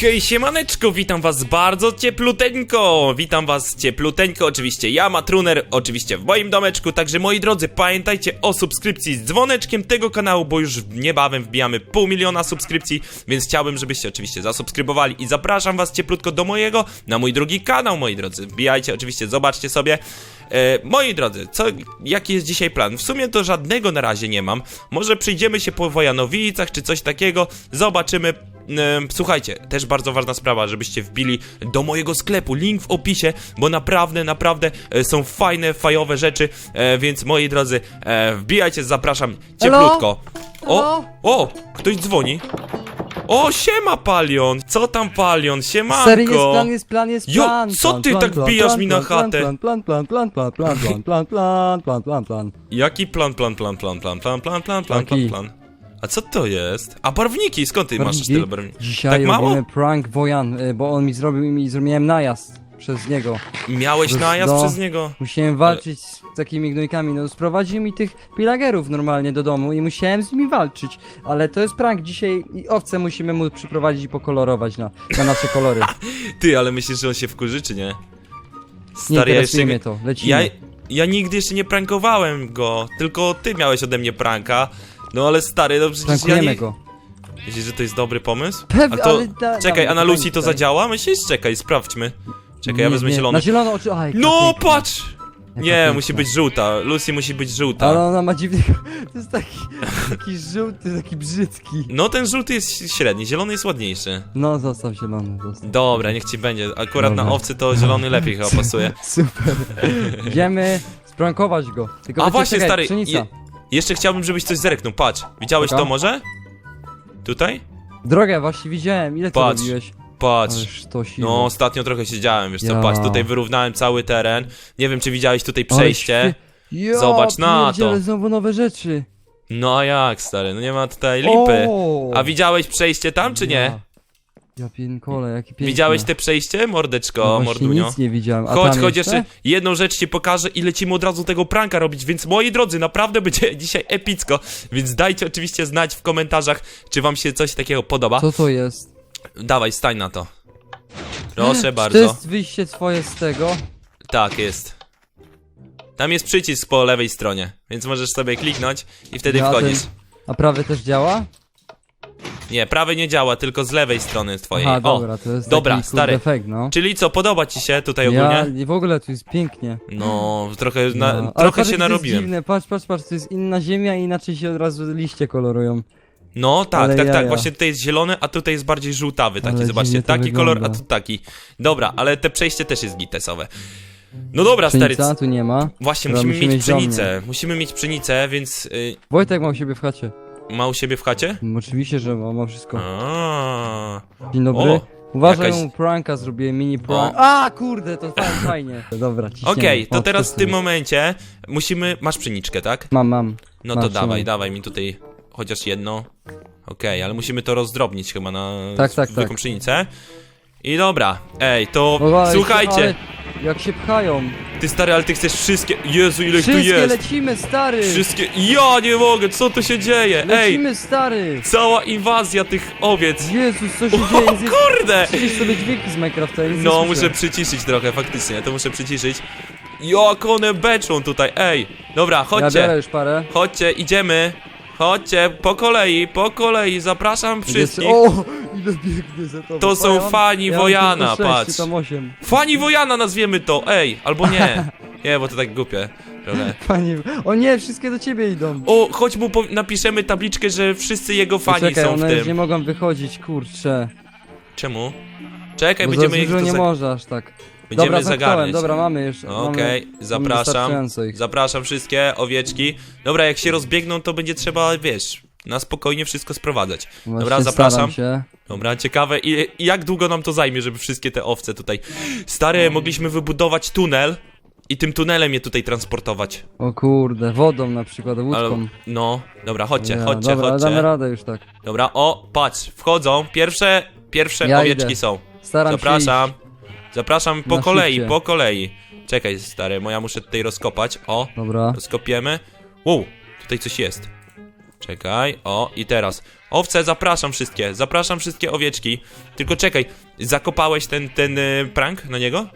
Hej, siemaneczko, witam was bardzo ciepluteńko, witam was ciepluteńko, oczywiście ja, Matruner, oczywiście w moim domeczku, także moi drodzy, pamiętajcie o subskrypcji z dzwoneczkiem tego kanału, bo już niebawem wbijamy pół miliona subskrypcji, więc chciałbym, żebyście oczywiście zasubskrybowali i zapraszam was cieplutko do mojego, na mój drugi kanał, moi drodzy, wbijajcie, oczywiście, zobaczcie sobie. E, moi drodzy, co, jaki jest dzisiaj plan? W sumie to żadnego na razie nie mam. Może przyjdziemy się po Wojanowicach czy coś takiego, zobaczymy. E, Słuchajcie, też bardzo ważna sprawa, żebyście wbili do mojego sklepu, link w opisie, bo naprawdę, naprawdę e, są fajne, fajowe rzeczy, e, więc moi drodzy, e, wbijajcie, zapraszam cieplutko. O, o, ktoś dzwoni. O, siema Palion! Co tam Palion? Siemanko! Sery, jest plan, jest plan, jest Jo, plan. co plan, ty plan, tak plan, wbijasz plan, mi na plan, chatę? Plan, plan, plan, plan, plan, plan, plan, plan, plan, plan, plan, plan. Jaki plan, plan, plan, plan, plan, plan, plan, plan, plan, plan, plan. A co to jest? A barwniki, skąd ty masz Barwniki? tyle barwników? Dzisiaj Tak mało? robimy prank Wojan, y, bo on mi zrobił i mi zrobiłem najazd przez niego. Miałeś Bez- najazd przez niego? Musiałem walczyć z takimi gnojkami, no sprowadził mi tych pilagerów normalnie do domu i musiałem z nimi walczyć. Ale to jest prank dzisiaj i owce musimy mu przyprowadzić i pokolorować na, na nasze kolory. Ty, ale myślisz, że on się wkurzy, czy nie? Nie Stary, ja mnie jeszcze... to, lecimy. Ja, ja nigdy jeszcze nie prankowałem go, tylko ty miałeś ode mnie pranka. No ale stary, no przecież ja Prankujemy nie... go. Myślisz, że to jest dobry pomysł? Pewnie, to... ale da- Czekaj, a na Lucy to zadziała? Myślisz? Czekaj, sprawdźmy. Czekaj, ja wezmę zielony. Na zielono oczy, aj, No, piękna. patrz! Jaka Nie, piękna. musi być żółta. Lucy musi być żółta. Ale ona ma dziwnego. To jest taki, taki żółty, taki brzydki. No ten żółty jest średni, zielony jest ładniejszy. No, zostaw zielony, zostaw. Dobra, niech ci będzie. Akurat na Dobra. owcy to zielony lepiej chyba pasuje. Super. Idziemy sprankować go. Tylko A wiecie, właśnie, czekaj, stary, Pszenica. je, jeszcze chciałbym, żebyś coś zerknął. Patrz, widziałeś Taka? to może? Tutaj? Drogę właśnie widziałem. Ile ty Patrz. robiłeś? Patrz. Ależ to siło. No, ostatnio trochę siedziałem, wiesz co, Ja. patrz, tutaj wyrównałem cały teren. Nie wiem, czy widziałeś tutaj Ale przejście. świe- Ja, Zobacz na pierdzielę, to. znowu nowe rzeczy. No a jak, stary, no nie ma tutaj lipy. O! A widziałeś przejście tam, czy nie? Ja, ja pinkole, jaki piękny. Widziałeś te przejście, mordeczko, no mordunio? nic nie widziałem. A Chodź, chodź, jeszcze jedną rzecz ci pokażę i lecimy od razu tego pranka robić, więc moi drodzy, naprawdę będzie dzisiaj epicko, więc dajcie oczywiście znać w komentarzach, czy wam się coś takiego podoba. Co to jest? Dawaj, stań na to. Proszę Czy to bardzo. jest wyjście twoje z tego? Tak, jest. Tam jest przycisk po lewej stronie, więc możesz sobie kliknąć i wtedy Ja wchodzisz. ten- A prawy też działa? Nie, prawy nie działa, tylko z lewej strony twojej. Aha, o, dobra, to jest dobra, taki stary. kurde efekt, no. czyli co, podoba ci się tutaj Ja, ogólnie? i w ogóle tu jest pięknie. No, trochę, na, No. Ale trochę patrz, się to jest narobiłem. Dziwne. Patrz, patrz, patrz, to jest inna ziemia i inaczej się od razu liście kolorują. No tak, Ale tak, tak. jaja. Właśnie tutaj jest zielony, a tutaj jest bardziej żółtawy. Taki, Ale zobaczcie, taki kolor, a wygląda. tu taki. Dobra, ale te przejście też jest gitesowe. No dobra, stary. Pszenica c- tu nie ma. Właśnie, musimy musimy mieć pszenicę. Musimy mieć pszenicę, więc y, Wojtek ma u siebie w chacie. Ma u siebie w chacie? Oczywiście, że ma, ma wszystko. A. Dzień dobry. O, Uważaj, jakaś- mu pranka zrobię, mini prank. A, kurde, to fajnie, fajnie. Dobra, ciśniemy. Okej, to teraz w przesuń. tym momencie musimy. Masz pszeniczkę, tak? Mam, mam. No to dawaj, trzymaj. dawaj mi tutaj chociaż jedno. Okej, ale musimy to rozdrobnić chyba na Tak, tak, zwykłą tak. pszenicę. I dobra, ej, to słuchajcie, ale Jak się pchają. ty stary, ale ty chcesz wszystkie. Jezu, ile ich tu Wszystkie jest! lecimy, stary! Wszystkie. Ja nie mogę, co tu się dzieje? Ej! Lecimy, stary! Cała inwazja tych owiec! Jezus, co się O dzieje? Jest- kurde! Przycisz sobie dźwięki z Minecrafta, nic nie No, słyszę. muszę przyciszyć trochę, faktycznie, to muszę przyciszyć. Jak one beczą tutaj, ej! Dobra, Ja chodźcie, już parę. chodźcie, idziemy. Chodźcie, po kolei, po kolei, zapraszam wszystkich. O, za tobą. To są fani ja mam Wojana, tylko sześć, patrz. czy tam osiem. Fani Wojana nazwiemy to, ej, albo nie. Nie, bo to tak głupie trochę. Fani... O nie, wszystkie do ciebie idą. O, chodź mu po- napiszemy tabliczkę, że wszyscy jego fani Czekaj, są w one już nie tym. mogą wychodzić, kurczę. Czemu? Czekaj, Bo za będziemy ich dużo tu nie za... może aż tak. będziemy Dobra, zagarniać. dobra, mamy już. mamy- Okej, mamy zapraszam. wystarczająco ich. Zapraszam wszystkie owieczki. Dobra, jak się rozbiegną, to będzie trzeba, wiesz, na spokojnie wszystko sprowadzać. Właśnie Dobra, zapraszam. staram Się. Dobra, ciekawe i, i jak długo nam to zajmie, żeby wszystkie te owce tutaj... Stary, mogliśmy wybudować tunel i tym tunelem je tutaj transportować. O kurde, wodą na przykład, Ale, łódką. no, dobra, chodźcie, Ja, chodźcie, dobra, chodźcie. damy radę już tak. Dobra, o, patrz, wchodzą. Pierwsze, pierwsze Ja owieczki idę. są. Staram Zapraszam. się Zapraszam po Na kolei, szybcie. po kolei. Czekaj, stary, moja muszę tutaj rozkopać. O, iść. Dobra. rozkopiemy. Wow, tutaj coś jest. Czekaj, o i teraz. Owce, zapraszam wszystkie, zapraszam wszystkie owieczki. Tylko czekaj, zakopałeś ten, ten y, prank na niego?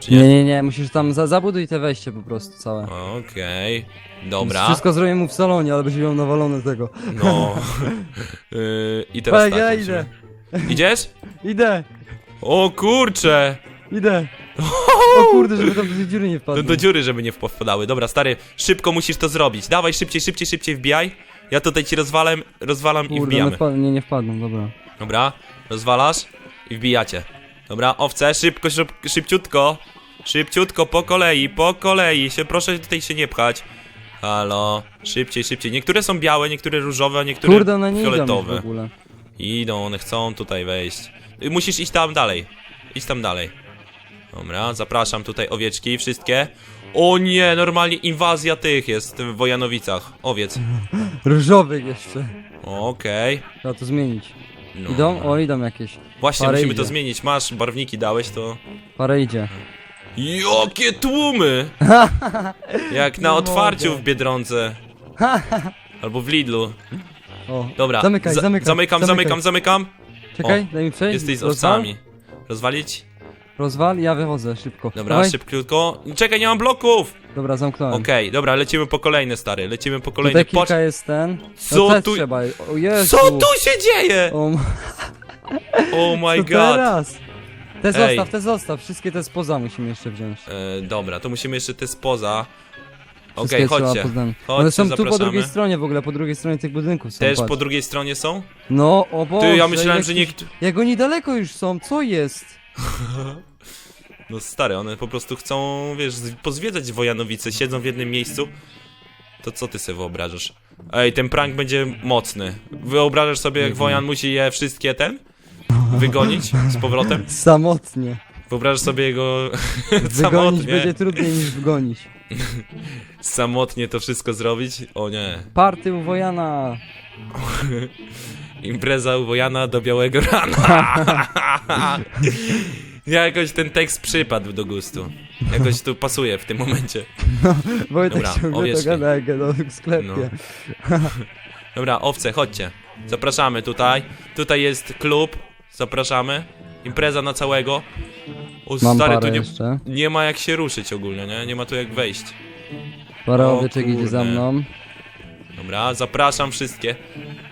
Czy Nie, nie? nie, nie, musisz tam za, zabuduj te wejście po prostu całe. Okej, dobra. Wszystko zrobię mu w salonie, ale będzie miał nawalone tego. No. yy, I teraz Tak, tak. ja idę. Idziesz? Idę, O kurcze! idę. O kurde, żeby tam do tej dziury nie Do, wpadł. do dziury, żeby nie wpadały. Dobra, stary, szybko musisz to zrobić. Dawaj, szybciej, szybciej, szybciej wbijaj. Ja tutaj ci rozwalam, rozwalam i Kurde, wbijamy. nie, nie wpadną, dobra. Dobra, rozwalasz i wbijacie. Dobra, owce, szybko, szyb, szybciutko. Szybciutko, po kolei, po kolei. Się, proszę tutaj się nie pchać. Halo, szybciej, szybciej. Niektóre są białe, niektóre różowe, a niektóre Kurde, one nie idą już fioletowe. w ogóle. Idą, one chcą tutaj wejść. Y, Musisz iść tam dalej. Idź tam dalej. Dobra, zapraszam tutaj owieczki, wszystkie. O nie, normalnie inwazja tych jest w Wojanowicach. Owiec. Różowych jeszcze. Okej. Trzeba to zmienić. No. Idą? O, idą jakieś. Właśnie, Parę musimy idzie. to zmienić. Masz, barwniki dałeś, to... Parę idzie. Jakie tłumy! Jak na Nie otwarciu mogę. w Biedronce. Albo w Lidlu. O, Dobra, Zamykaj, za- zamykaj, zamykam, zamykam, zamykam. czekaj, daj mi przejść. Jesteś z Rozwal? owcami. Rozwalić? Rozwal, ja wychodzę, szybko. Dobra, Dawaj. szybciutko. Czekaj, nie mam bloków! Dobra, zamknąłem. Okej, dobra, lecimy po kolejne, stary. Lecimy po kolejne. Tutaj kilka jest ten. Co no też tu- trzeba. O Jezu. Co tu się dzieje? O, Oh my god. teraz? Te Ej. zostaw, te zostaw. Wszystkie te spoza musimy jeszcze wziąć. E, dobra, to musimy jeszcze te spoza. Okej, Wszystkie trzeba chodźcie. One są tu po zapraszamy. drugiej stronie w ogóle, po drugiej stronie tych budynków są. Też patrz. po drugiej stronie są? No, o Boże, Ty, ja myślałem, że nie... Jak oni daleko już są, co jest? No stary, one po prostu chcą, wiesz, pozwiedzać Wojanowice, siedzą w jednym miejscu. To co ty sobie wyobrażasz? Ej, ten prank będzie mocny. Wyobrażasz sobie, jak Wojan musi je wszystkie ten? Wygonić z powrotem? Samotnie. Wyobrażasz sobie jego Wygonić samotnie, będzie trudniej niż wgonić. samotnie to wszystko zrobić? O nie. Party u Wojana. Impreza u Wojana do białego rana. Jakoś ten tekst przypadł do gustu. Jakoś tu pasuje w tym momencie. Wojtek Dobra, ciągle to gada jak gada w sklepie. No. Dobra, owce, chodźcie. Zapraszamy tutaj. Tutaj jest klub. Zapraszamy. Impreza na całego. O, Mam stary, tu parę nie, jeszcze. nie ma jak się ruszyć ogólnie, nie? Nie ma tu jak wejść. Parę O owieczek idzie za kurde. mną. Dobra, zapraszam wszystkie.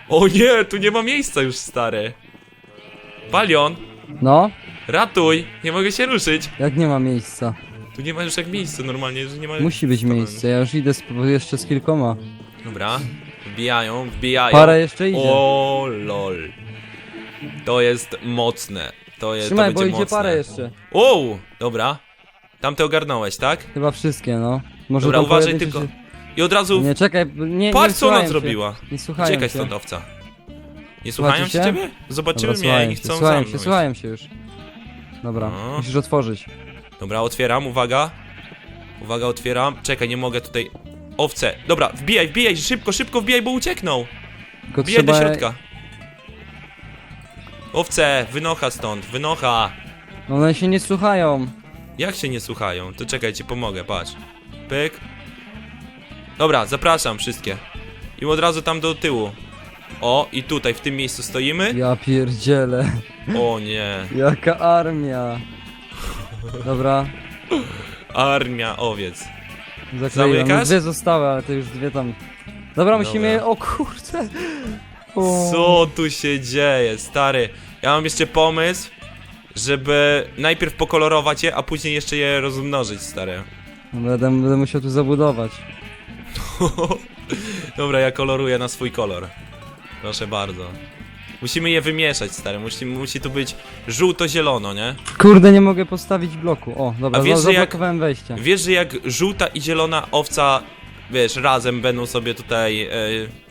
O nie, tu nie ma miejsca już, stary. Palion, No, ratuj, nie mogę się ruszyć. jak nie ma miejsca. Tu nie ma już jak miejsca normalnie, że nie ma... Musi być miejsce, ja już idę z, jeszcze z kilkoma. Dobra, wbijają, wbijają. Parę jeszcze idzie. O lol. To jest mocne. To jest Trzymaj, to bo będzie idzie mocne. parę jeszcze. O, dobra. Tamte ogarnąłeś, tak? Chyba wszystkie, no. Może Dobra, tam uważaj tylko. się- I od razu. Nie, czekaj, nie, Patrz nie co ona słuchają zrobiła. Się. Nie słuchają Uciekaj się. stąd owca. Nie słuchają się się? ciebie? Zobaczymy Dobra, mnie słuchają i się, chcą słuchają za się, mną iść. słuchają się już. Dobra, No. musisz otworzyć. Dobra, otwieram, uwaga. Uwaga, otwieram. Czekaj, nie mogę tutaj. Owce. Dobra, wbijaj, wbijaj, szybko, szybko wbijaj, bo uciekną. Tylko Wbijaj do środka. Owce, wynocha stąd, wynocha. No one się nie słuchają. Jak się nie słuchają? To czekaj, ci pomogę, patrz. Pyk. Dobra, zapraszam wszystkie. I od razu tam do tyłu. O, i tutaj, w tym miejscu stoimy. Ja pierdzielę. O nie. Jaka armia. Dobra, Armia owiec. zakleiłem. Zamykasz? Dwie zostały, ale to już dwie tam... Dobra, musimy... Dobra. O kurde. O. Co tu się dzieje, stary? Ja mam jeszcze pomysł, żeby najpierw pokolorować je, a później jeszcze je rozmnożyć, stary. Będę, będę musiał tu zabudować. Dobra, ja koloruję na swój kolor. Proszę bardzo. Musimy je wymieszać, stary. Musi, musi tu być żółto-zielono, nie? Kurde, nie mogę postawić bloku. O, dobra, A wiesz, że jak- zablokowałem wejście. Wiesz, że jak żółta i zielona owca, wiesz, razem będą sobie tutaj, e,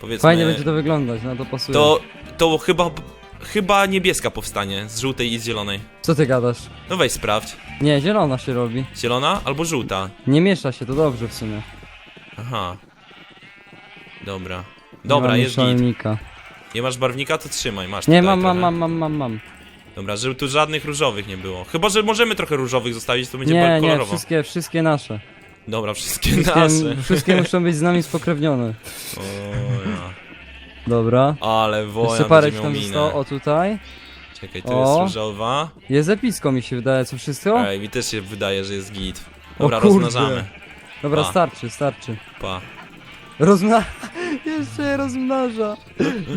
powiedzmy... Fajnie będzie to wyglądać, no to pasuje. To, to chyba, chyba niebieska powstanie z żółtej i z zielonej. Co ty gadasz? No weź sprawdź. Nie, zielona się robi. Zielona albo żółta? Nie miesza się, to dobrze w sumie. Aha. Dobra. Nie Dobra, jest git. Nie masz barwnika, to trzymaj, masz Nie, tutaj mam, mam, trochę. mam, mam, mam, mam. Dobra, żeby tu żadnych różowych nie było. Chyba, że możemy trochę różowych zostawić, to będzie Nie, nie, kolorowo. wszystkie, wszystkie nasze. Dobra, wszystkie Wszystkie, nasze. wszystkie muszą być z nami spokrewnione. O, ja. Dobra. Ale Jeszcze wojan parę będzie miał tam zostało. O, tutaj. Czekaj, to O. jest różowa. Jest epicko mi się wydaje, co wszystko? Ej, mi też się wydaje, że jest git. Dobra, kurde. rozmnażamy. Dobra, pa. starczy, starczy. Pa. Rozmna... Je rozmnaża.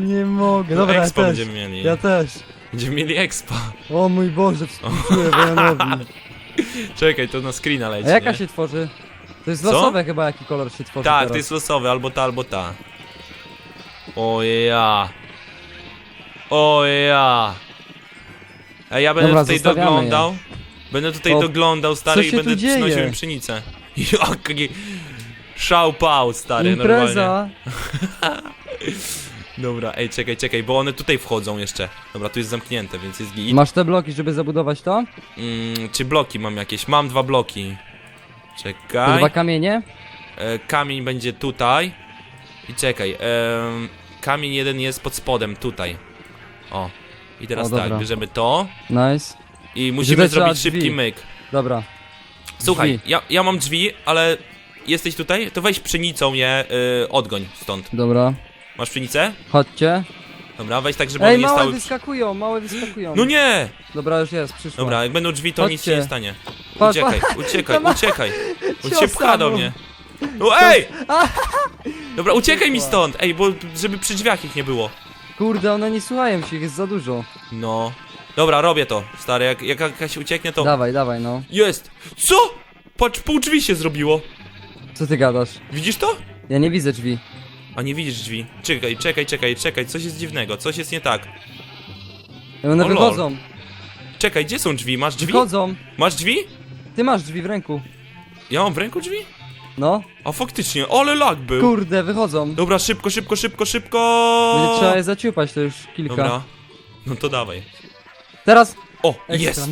Nie mogę. Dobra, ja expo też. będziemy mieli. Ja też. Będziemy mieli expo. O mój Boże, współczuję Wojanowi. Czekaj, to na screena leci, A jaka nie? się tworzy? To jest Co? losowe chyba, jaki kolor się tworzy Tak, teraz. to jest losowy, albo ta, albo ta. O ja. O ja. A ja będę Dobra, tutaj zostawiamy doglądał. Będę tutaj O, doglądał, stary, co i się będę dzieje? przynosił im pszenicę. Jaki szał pał, stary, normalnie. Impreza. Dobra, ej, czekaj, czekaj, bo one tutaj wchodzą jeszcze. Dobra, tu jest zamknięte, więc jest git. Masz te bloki, żeby zabudować to? Mm, czy bloki mam jakieś? Mam dwa bloki. Czekaj. dwa kamienie? E, kamień będzie tutaj. I czekaj, em, kamień jeden jest pod spodem, tutaj. O. I teraz O, tak, dobra. bierzemy to Nice. i musimy Źle trzeba zrobić szybki myk. Dobra. Słuchaj, Drzwi. ja, ja mam drzwi, ale jesteś tutaj? To weź pszenicą je y, odgoń stąd. Dobra. Masz pszenicę? Chodźcie. Dobra, weź tak, żeby Ej, one nie małe stały... przy- wyskakują, małe wyskakują. No nie! Dobra, już jest, przyszło. Dobra, jak będą drzwi, to nic się Chodźcie. nie stanie. Patrz, Uciekaj, uciekaj, ma- uciekaj. On Cios się pcha do mnie. No ej! Dobra, uciekaj mi stąd! Ej, bo żeby przy drzwiach ich nie było. Kurde, one nie słuchają się, ich jest za dużo. No. Dobra, robię to, stary. Jak, jak jakaś ucieknie, to. Dawaj, dawaj, no. Jest! Co? Patrz, pół drzwi się zrobiło. Co ty gadasz? Widzisz to? Ja nie widzę drzwi. A nie widzisz drzwi. Czekaj, czekaj, czekaj, czekaj. Coś jest dziwnego, coś jest nie tak. One O, lol. wychodzą. Czekaj, gdzie są drzwi? Masz drzwi? Wychodzą. Masz drzwi? Ty masz drzwi w ręku. Ja mam w ręku drzwi? No. A faktycznie, ale lag był. Kurde, wychodzą. Dobra, szybko, szybko, szybko, szybko. Będzie trzeba je zaciupać, to już kilka. Dobra. No to dawaj. Teraz. O, Ekstra, jest!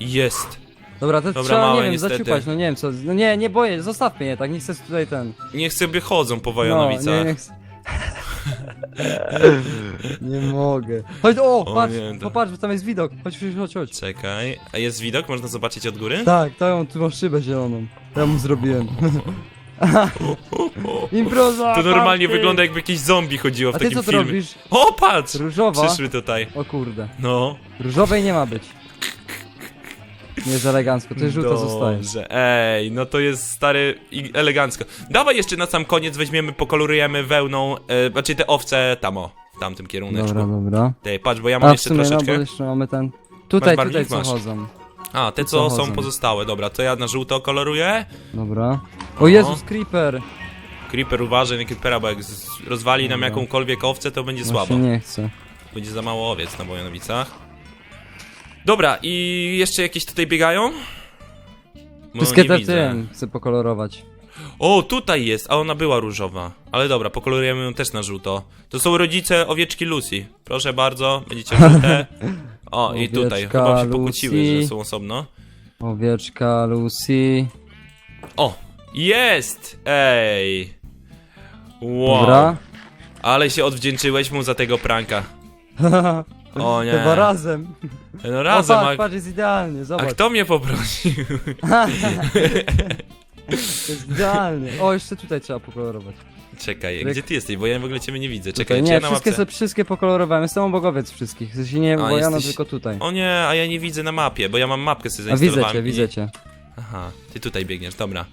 Jest! Dobra, to Dobra, trzeba, małe nie wiem, niestety. zaciupać, no nie wiem co. No nie, nie boję, zostawmy je tak, nie chcę tutaj ten. Niech sobie chodzą po No, nie, nie chcę. nie mogę. Chodź, o, O patrz, nie, to- popatrz, bo tam jest widok. Chodź, chodź, chodź, chodź. Czekaj. A jest widok? Można zobaczyć od góry? Tak, on tu ma szybę zieloną. Ja mu zrobiłem. Improza! To normalnie party! wygląda jakby jakiś zombie chodziło w A ty takim co tu filmie. robisz? O, patrz! Różowa? Przyszły tutaj. O kurde. No. Różowej nie ma być. Nie jest elegancko, to jest żółta zostaje. Dobrze. Ej, no to jest stary i elegancko. Dawaj jeszcze na sam koniec weźmiemy, pokolorujemy wełną, e, znaczy te owce tam o, w tamtym kieruneczku. Dobra, dobra. Tej, patrz, bo ja mam A w jeszcze sumie, no troszeczkę. bo jeszcze mamy ten... Tutaj, barwnik? tutaj co Masz. chodzą. A, te co co są chodzą. pozostałe, dobra, to ja na żółto koloruję. Dobra. O Jezus, Creeper! Creeper uważaj na Creepera, bo jak z- rozwali nam Dobra. jakąkolwiek owcę, to będzie Właśnie słabo. nie chcę. Będzie za mało owiec na Bojanowicach. Dobra, i jeszcze jakieś tutaj biegają? Bo Wszystkie nie te widzę. tym chcę pokolorować. O, tutaj jest, a ona była różowa. Ale dobra, pokolorujemy ją też na żółto. To są rodzice owieczki Lucy. Proszę bardzo, będziecie żółte. O, i tutaj. Owieczka Chyba się pokłóciły, Lucy. że są osobno. Owieczka, Lucy. O, jest! Ej! Wow. Dobra. Ale się odwdzięczyłeś mu za tego pranka. O nie. Chyba razem. No O, razem, patrz, a, patrz, jest idealnie, a zobacz. kto mnie poprosił? Jest idealnie. O, jeszcze tutaj trzeba pokolorować. Czekaj, Ryk. gdzie ty jesteś? Bo ja w ogóle ciebie nie widzę. Tutaj, Czekaj, gdzie nie, na wszystkie, mapce? sobie, wszystkie pokolorowałem. Jestem obogowiec wszystkich. W sensie nie A, Wojana, jesteś- tylko tutaj. O nie, a ja nie widzę na mapie, bo ja mam mapkę sobie A widzę zainstalowałem. cię, i- widzę cię. Aha, ty tutaj biegniesz, dobra.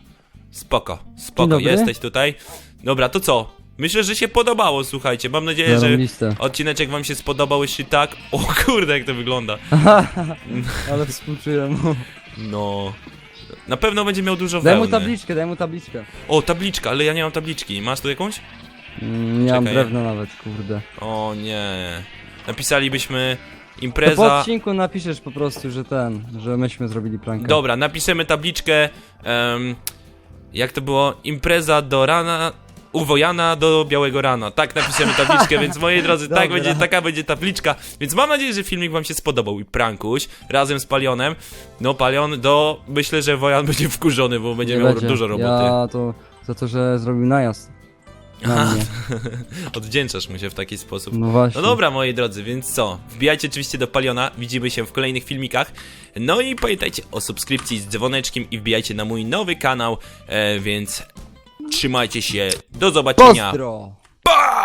Spoko, spoko, dobry. jesteś tutaj. Dobra, to co? Myślę, że się podobało, słuchajcie. Mam nadzieję, że Zarąbiste. odcineczek wam się spodobał. Jeśli tak, o kurde, jak to wygląda. Ale współczuję mu. No. Na pewno będzie miał dużo Daj mu wełny. tabliczkę, daj mu tabliczkę. O, tabliczka, ale ja nie mam tabliczki. Masz tu jakąś? Mm, nie mam Czekaj. drewna nawet, kurde. O nie. Napisalibyśmy To po impreza. odcinku napiszesz po prostu, że ten, że myśmy zrobili prankę. Dobra, napiszemy tabliczkę. em, jak to było? Impreza do rana. U Wojana do białego rana. Tak napiszemy tabliczkę, więc moi drodzy, tak Dobra. będzie, taka będzie tabliczka. Więc mam nadzieję, że filmik wam się spodobał i prankuś razem z Palionem. No Palion do. Myślę, że Wojan będzie wkurzony, bo będzie Nie miał będzie. dużo roboty. Ja to za to, że zrobił najazd. Na Aha. mnie. Odwdzięczasz mu się w taki sposób. No właśnie. No dobra, moi drodzy, więc co? Wbijajcie oczywiście do Paliona, widzimy się w kolejnych filmikach. No i pamiętajcie o subskrypcji z dzwoneczkiem i wbijajcie na mój nowy kanał, e, więc Trzymajcie się. Do zobaczenia. Pozdro! Pa!